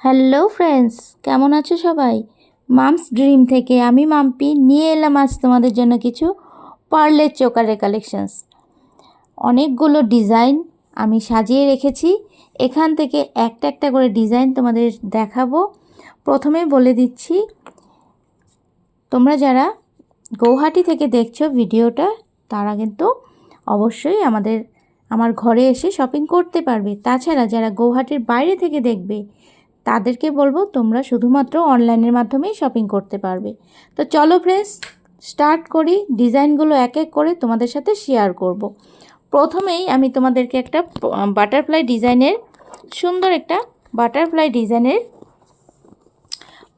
Hello friends কেমন আছো সবাই? মামস ড্রিম থেকে আমি মাম্পি নিয়ে এলাম আজ তোমাদের জন্য কিছু পার্লের চোকারের কালেকশনস অনেকগুলো ডিজাইন আমি সাজিয়ে রেখেছি। এখান থেকে একটা একটা করে ডিজাইন তোমাদের দেখাবো। প্রথমে বলে দিচ্ছি, তোমরা যারা গৌহাটি থেকে দেখছ ভিডিওটা, তারা কিন্তু অবশ্যই আমাদের, আমার ঘরে এসে শপিং করতে পারবে। তাছাড়া যারা গৌহাটির বাইরে থেকে দেখবে তাদেরকে বলব তোমরা শুধুমাত্র অনলাইনের মাধ্যমেই শপিং করতে পারবে। তো চলো ফ্রেন্ডস স্টার্ট করি। ডিজাইনগুলো এক এক করে তোমাদের সাথে শেয়ার করব। প্রথমেই আমি তোমাদেরকে একটা বাটারফ্লাই ডিজাইনের সুন্দর একটা বাটারফ্লাই ডিজাইনের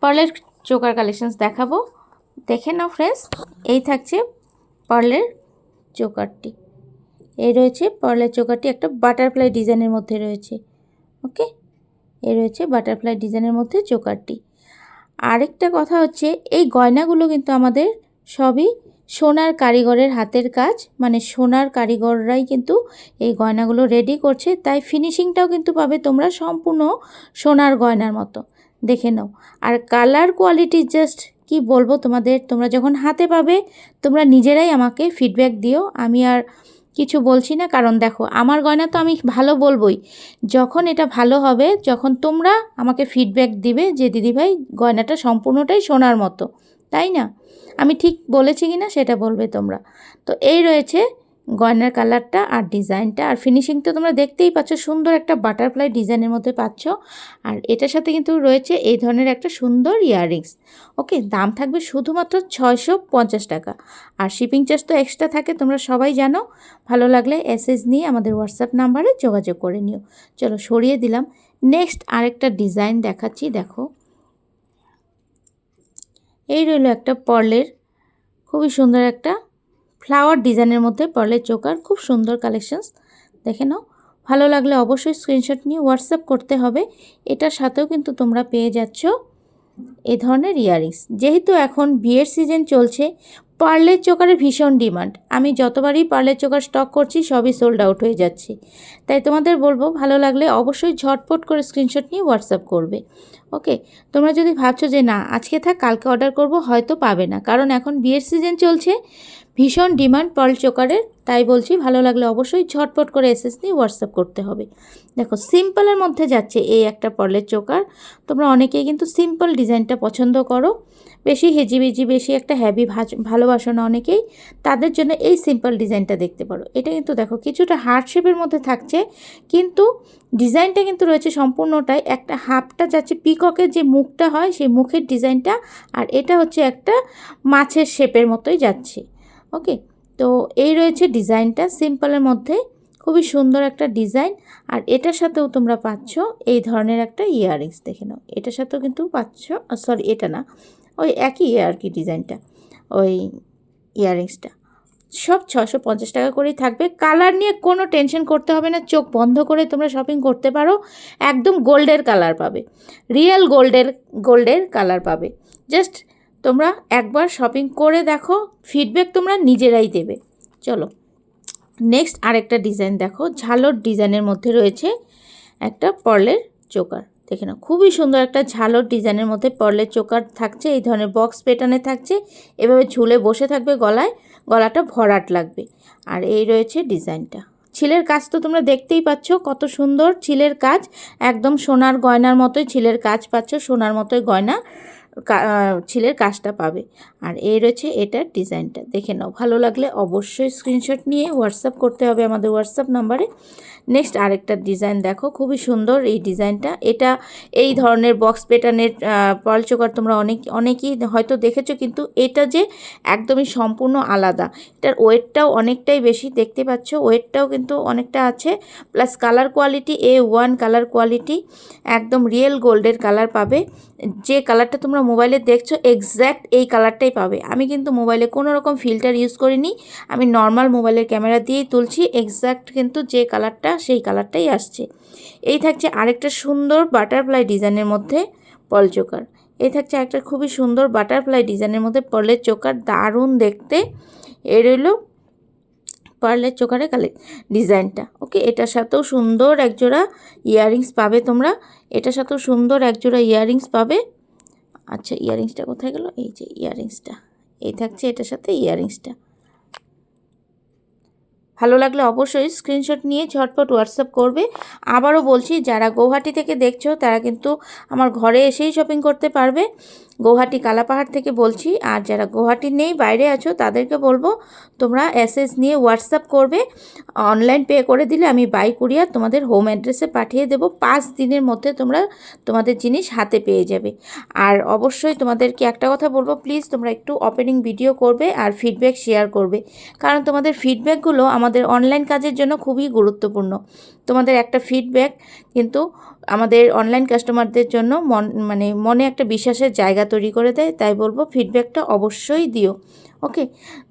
পার্লের চোকার কালেকশনস দেখাবো। দেখে নাও ফ্রেন্ডস এই থাকছে পার্লের চোকারটি। এই রয়েছে পার্লের চোকারটি, একটা বাটারফ্লাই ডিজাইনের মধ্যে রয়েছে। ওকে এ রয়েছে বাটারফ্লাই ডিজাইনের মধ্যে চোকারটি আরেকটা কথা হচ্ছে, এই গয়নাগুলো কিন্তু আমাদের সবই সোনার কারিগরের হাতের কাজ মানে সোনার কারিগররাই কিন্তু এই গয়নাগুলো রেডি করছে, তাই ফিনিশিংটাও কিন্তু পাবে তোমরা সম্পূর্ণ সোনার গয়নার মতো। দেখে নাও। আর কালার কোয়ালিটি জাস্ট কি বলব তোমাদের, তোমরা যখন হাতে পাবে, তোমরা নিজেরাই আমাকে ফিডব্যাক দিও। আমি আর কিছু বলছি না, কারণ দেখো, আমার গয়না তো আমি ভালো বলবই। যখন এটা ভালো হবে, যখন তোমরা আমাকে ফিডব্যাক দিবে যে দিদিভাই গয়নাটা সম্পূর্ণটাই সোনার মতো। তাই না? আমি ঠিক বলেছি কি না সেটা বলবে তোমরা। তো এই রয়েছে গয়নার কালারটা আর ডিজাইনটা। আর ফিনিশিং তো তোমরা দেখতেই পাচ্ছ, সুন্দর একটা বাটারফ্লাই ডিজাইনের মধ্যে পাচ্ছ। আর এটার সাথে কিন্তু রয়েছে এই ধরনের একটা সুন্দর ইয়াররিংস ওকে, দাম থাকবে শুধুমাত্র ছয়শো পঞ্চাশ টাকা। আর শিপিং চার্জ তো এক্সট্রা থাকে, তোমরা সবাই জানো। ভালো লাগলে এসএস নিয়ে আমাদের হোয়াটসঅ্যাপ নাম্বারে যোগাযোগ করে নিও। চলো সরিয়ে দিলাম। নেক্সট আরেকটা ডিজাইন দেখাচ্ছি, দেখো। এই রইল একটা পর্লের খুবই সুন্দর একটা ফ্লাওয়ার ডিজাইনের মধ্যে পার্লের চোকার খুব সুন্দর কালেকশনস দেখে নাও। ভালো লাগলে অবশ্যই স্ক্রিনশট নিয়ে হোয়াটসঅ্যাপ করতে হবে। এটার সাথেও কিন্তু তোমরা পেয়ে যাচ্ছ এ ধরনের ইয়ারিংস যেহেতু এখন বিয়ের সিজন চলছে পার্লের চোকারের ভীষণ ডিমান্ড আমি যতবারই পার্লের চোকার স্টক করছি, সবই সোল্ড আউট হয়ে যাচ্ছে। তাই তোমাদের বলব, ভালো লাগলে অবশ্যই ঝটপট করে স্ক্রিনশট নিয়ে হোয়াটসঅ্যাপ করবে। ওকে তোমরা যদি ভাবছ যে না, আজকে থাক, কালকে অর্ডার করব, হয়তো পাবে না। কারণ এখন বিয়ের সিজন চলছে ভীষণ ডিমান্ড পার্ল চোকারের, তাই বলছি ভালো লাগলে অবশ্যই ঝটপট করে এসএস নিয়ে হোয়াটসঅ্যাপ করতে হবে। দেখো, সিম্পলের মধ্যে যাচ্ছে এই একটা পার্লের চোকার। তোমরা অনেকেই কিন্তু সিম্পল ডিজাইনটা পছন্দ করো। বেশি হেজিবিজি, বেশি একটা হ্যাভি ভালোবাসো না অনেকেই। তাদের জন্য এই সিম্পল ডিজাইনটা দেখতে পারো। এটা কিন্তু দেখো, কিছুটা হার্ট শেপের মধ্যে থাকছে, কিন্তু ডিজাইনটা কিন্তু রয়েছে সম্পূর্ণটাই একটা হাফটা যাচ্ছে পিককের যে মুখটা হয়, সেই মুখের ডিজাইনটা, আর এটা হচ্ছে একটা মাছের শেপের মতোই যাচ্ছে। ওকে তো এই রয়েছে ডিজাইনটা। সিম্পলের মধ্যে খুবই সুন্দর একটা ডিজাইন। আর এটার সাথেও তোমরা পাচ্ছ এই ধরনের একটা ইয়াররিংস, দেখে নাও। এটার সাথেও কিন্তু পাচ্ছ সরি এটা না, ওই একই আর কি ডিজাইনটা, ওই ইয়াররিংসটা। সব ছশো পঞ্চাশ টাকা করেই থাকবে। কালার নিয়ে কোনো টেনশন করতে হবে না। চোখ বন্ধ করে তোমরা শপিং করতে পারো। একদম গোল্ডের কালার পাবে। রিয়েল গোল্ডের গোল্ডের কালার পাবে। জাস্ট তোমরা একবার শপিং করে দেখো ফিডব্যাক তোমরা নিজেরাই দেবে। চলো নেক্সট আরেকটা ডিজাইন দেখো, ঝালর ডিজাইনের মধ্যে রয়েছে একটা পর্লের চোকার। দেখে না খুবই সুন্দর একটা ঝালর ডিজাইনের মধ্যে পর্লের চোকার থাকছে, এই ধরনের বক্স পেটানে থাকছে, এভাবে ঝুলে বসে থাকবে গলায়, গলাটা ভরাট লাগবে। আর এই রয়েছে ডিজাইনটা। ছিলের কাজ তো তোমরা দেখতেই পাচ্ছ, কত সুন্দর ছিলের কাজ, একদম সোনার গয়নার মতোই ছিলের কাজ পাচ্ছ, সোনার মতোই গয়না। ছিলের কাজটা পাবে। আর এই রয়েছে এটার ডিজাইনটা। দেখে নাও, ভালো লাগলে অবশ্যই স্ক্রিনশট নিয়ে হোয়াটসঅ্যাপ করতে হবে আমাদের হোয়াটসঅ্যাপ নাম্বারে নেক্সট আরেকটা ডিজাইন দেখো, খুবই সুন্দর এই ডিজাইনটা এটা এই ধরনের বক্স প্যাটার্নের পল চোকার তোমরা অনেক, অনেকেই হয়তো দেখেছ, কিন্তু এটা যে একদমই সম্পূর্ণ আলাদা। এটার ওয়েটটাও অনেকটাই বেশি, দেখতে পাচ্ছ? ওয়েটটাও কিন্তু অনেকটা আছে। Plus colour quality A one colour quality একদম রিয়েল গোল্ডের কালার পাবে। যে কালারটা তোমরা মোবাইলে দেখছ এক্স্যাক্ট এই কালারটাই পাবে। আমি কিন্তু মোবাইলে কোনো রকম ফিল্টার ইউজ করিনি। আমি নর্মাল মোবাইলের ক্যামেরা দিয়েই তুলছি এক্স্যাক্ট কিন্তু যে কালারটা সেই কালারটাই আসছে। এই থাকছে আরেকটা সুন্দর বাটারফ্লাই ডিজাইনের মধ্যে পল চোকার এই থাকছে একটা খুবই সুন্দর বাটারফ্লাই ডিজাইনের মধ্যে পলের চোকার দারুণ দেখতে। এ রইল পার্লের চোখারে কালে ডিজাইনটা ওকে এটার সাথেও সুন্দর একজোড়া ইয়াররিংস পাবে তোমরা। এটার সাথেও সুন্দর একজোড়া ইয়াররিংস পাবে। আচ্ছা ইয়ারিংসটা কোথায় গেল? এই যে ইয়াররিংসটা এই থাকছে এটার সাথে ইয়াররিংসটা ভালো লাগলে অবশ্যই স্ক্রিনশট নিয়ে ঝটপট হোয়াটসঅ্যাপ করবে। আবারও বলছি, যারা গৌহাটি থেকে দেখছ, তারা কিন্তু আমার ঘরে এসেই শপিং করতে পারবে। গৌহাটি কালাপাহাড় থেকে বলছি, আর যারা গৌহাটি নেই, বাইরে আছো, তাদেরকে বলব, তোমরা এসএস নিয়ে হোয়াটসঅ্যাপ করবে। অনলাইন পে করে দিলে আমি বাই কুরিয়ার তোমাদের হোম অ্যাড্রেসে পাঠিয়ে দেবো। পাঁচ দিনের মধ্যে তোমরা তোমাদের জিনিস হাতে পেয়ে যাবে। আর অবশ্যই তোমাদেরকে একটা কথা বলব প্লিজ তোমরা একটু ওপেনিং ভিডিও করবে আর ফিডব্যাক শেয়ার করবে। কারণ তোমাদের ফিডব্যাকগুলো আমাদের অনলাইন কাজের জন্য খুবই গুরুত্বপূর্ণ। তোমাদের একটা ফিডব্যাক কিন্তু আমাদের অনলাইন কাস্টমারদের জন্য মন মানে মনে একটা বিশ্বাসের জায়গা তৈরি করে দেয়, তাই বলব ফিডব্যাকটা অবশ্যই দিও। ওকে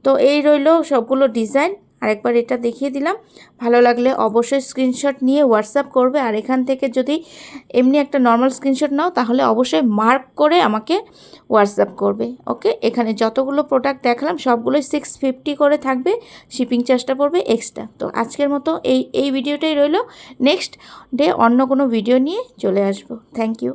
তো এই রইল সবগুলো ডিজাইন আরেকবার এটা দেখিয়ে দিলাম। ভালো লাগলে অবশ্যই স্ক্রিনশট নিয়ে হোয়াটসঅ্যাপ করবে। আর এখান থেকে যদি এমনি একটা নর্মাল স্ক্রিনশট নাও, তাহলে অবশ্যই মার্ক করে আমাকে হোয়াটসঅ্যাপ করবে। ওকে এখানে যতগুলো প্রোডাক্ট দেখালাম, সবগুলোই সিক্স ফিফটি করে থাকবে। শিপিং চার্জটা পড়বে এক্সট্রা তো আজকের মতো এই এই ভিডিওটাই রইল। নেক্সট ডে অন্য কোনো ভিডিও নিয়ে চলে আসব। Thank you